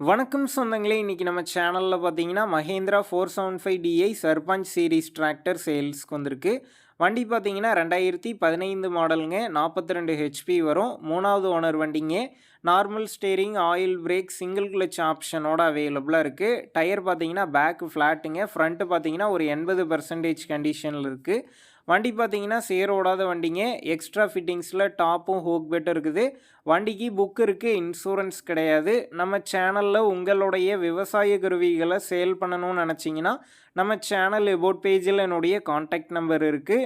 வணக்கம் சொந்தங்களே இன்றைக்கி நம்ம சேனலில் பார்த்தீங்கன்னா Mahindra four seven five DI Sarpanch series tractor சேல்ஸ்க்கு வந்திருக்கு. வண்டி பார்த்தீங்கன்னா ரெண்டாயிரத்தி பதினைந்து மாடலுங்க. நாற்பத்தி ரெண்டு ஹெச்பி வரும். மூணாவது ஓனர் வண்டிங்க. Normal steering oil brake single clutch ஆப்ஷனோட அவைலபிளாக இருக்குது டயர் பார்த்தீங்கன்னா பேக் ஃப்ளாட்டுங்க ஃப்ரண்ட்டு பார்த்தீங்கன்னா ஒரு எண்பது பர்சன்டேஜ் கண்டிஷனில் இருக்குது வண்டி பார்த்தீங்கன்னா சேர் ஓடாத வண்டிங்க. எக்ஸ்ட்ரா ஃபிட்டிங்ஸில் டாப்பும் ஹோக் பெட்டும் இருக்குது. வண்டிக்கு புக் இருக்குது இன்சூரன்ஸ் கிடையாது. நம்ம சேனலில் உங்களுடைய விவசாய கருவிகளை சேல் பண்ணணும்னு நினச்சிங்கன்னா நம்ம சேனல் எபோட் பேஜில் என்னுடைய காண்டாக்ட் நம்பர் இருக்குது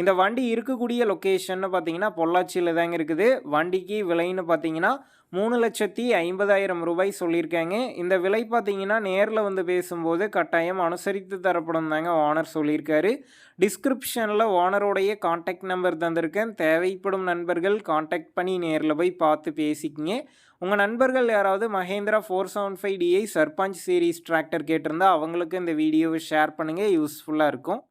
இந்த வண்டி இருக்கக்கூடிய லொக்கேஷன்னு பார்த்தீங்கன்னா பொள்ளாச்சியில் தாங்க இருக்குது. வண்டிக்கு விலைன்னு பார்த்தீங்கன்னா மூணு லட்சத்தி ஐம்பதாயிரம் ரூபாய் சொல்லியிருக்காங்க. இந்த விலை பார்த்தீங்கன்னா நேரில் வந்து பேசும்போது கட்டாயம் அனுசரித்து தரப்படும் தாங்க ஓனர் சொல்லியிருக்காரு. டிஸ்கிரிப்ஷனில் ஓனருடைய காண்டாக்ட் நம்பர் தந்திருக்கேன். தேவைப்படும் நண்பர்கள் காண்டாக்ட் பண்ணி நேரில் போய் பார்த்து பேசிக்கிங்க. உங்கள் நண்பர்கள் யாராவது Mahindra four seven five DI Sarpanch series tractor கேட்டிருந்தா அவங்களுக்கு இந்த வீடியோவை ஷேர் பண்ணுங்கள் யூஸ்ஃபுல்லாக இருக்கும்.